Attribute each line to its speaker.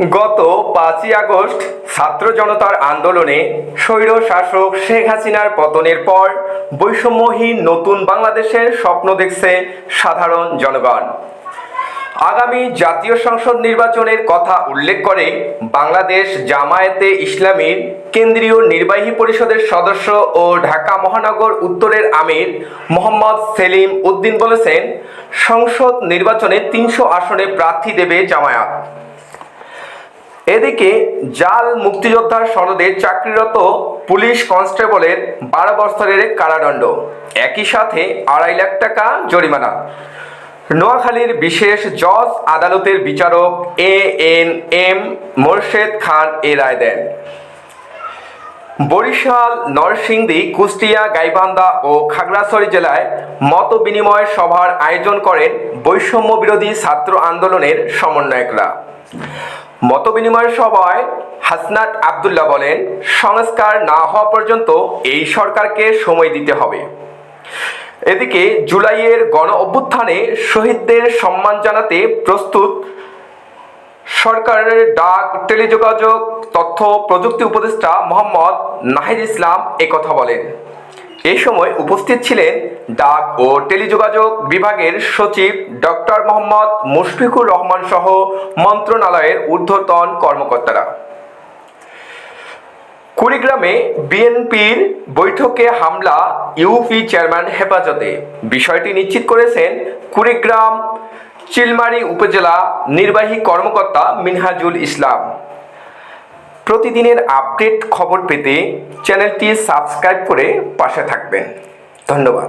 Speaker 1: গত পাঁচই আগস্ট ছাত্র জনতার আন্দোলনে স্বৈর শাসক শেখ হাসিনার পতনের পর বৈষম্যহীন নতুন বাংলাদেশের স্বপ্ন দেখছে সাধারণ জনগণ। আগামী জাতীয় সংসদ নির্বাচনের কথা উল্লেখ করে বাংলাদেশ জামায়াতে ইসলামীর কেন্দ্রীয় নির্বাহী পরিষদের সদস্য ও ঢাকা মহানগর উত্তরের আমির মোহাম্মদ সেলিম উদ্দিন বলেছেন, সংসদ নির্বাচনে তিনশো আসনে প্রার্থী দেবে জামায়াত। এদিকে জাল মুক্তিযোদ্ধার সনদে চাকরিরত পুলিশ কনস্টেবলের বারো বছরের কারাদণ্ড। একই সাথে আড়াই লাখ টাকা জরিমানা। নোয়াখালীর বিশেষ জজ আদালতের বিচারক A N M Morshed Khan এ রায় দেন। বরিশাল, নরসিংদী, কুষ্টিয়া, গাইবান্ধা ও খাগড়াছড়ি জেলায় মত বিনিময় সভার আয়োজন করেন বৈষম্য বিরোধী ছাত্র আন্দোলনের সমন্বয়করা। মত বিনিময় সভায় হাসনাত আবদুল্লাহ বলেন, সংস্কার না হওয়া পর্যন্ত এই সরকারকে সময় দিতে হবে। এদিকে জুলাইয়ের গণ অভ্যুত্থানে শহীদদের সম্মান জানাতে প্রস্তুত সরকারের ডাক, টেলিযোগাযোগ, তথ্য প্রযুক্তি উপদেষ্টা মোহাম্মদ নাহিদ ইসলাম একথা বলেন। এই সময় উপস্থিত ছিলেন ডাক ও টেলিযোগাযোগ বিভাগের সচিব ডক্টর মোহাম্মদ মুশফিকুর রহমান সহ মন্ত্রণালয়ের ঊর্ধ্বতন কর্মকর্তারা। কুড়িগ্রামে বিএনপির বৈঠকে হামলা, ইউপি চেয়ারম্যান হেফাজতে। বিষয়টি নিশ্চিত করেছেন কুড়িগ্রাম, চিলমারি উপজেলা নির্বাহী কর্মকর্তা মিনহাজুল ইসলাম। প্রতিদিনের আপডেট খবর পেতে চ্যানেলটি সাবস্ক্রাইব করে পাশে থাকবেন। ধন্যবাদ।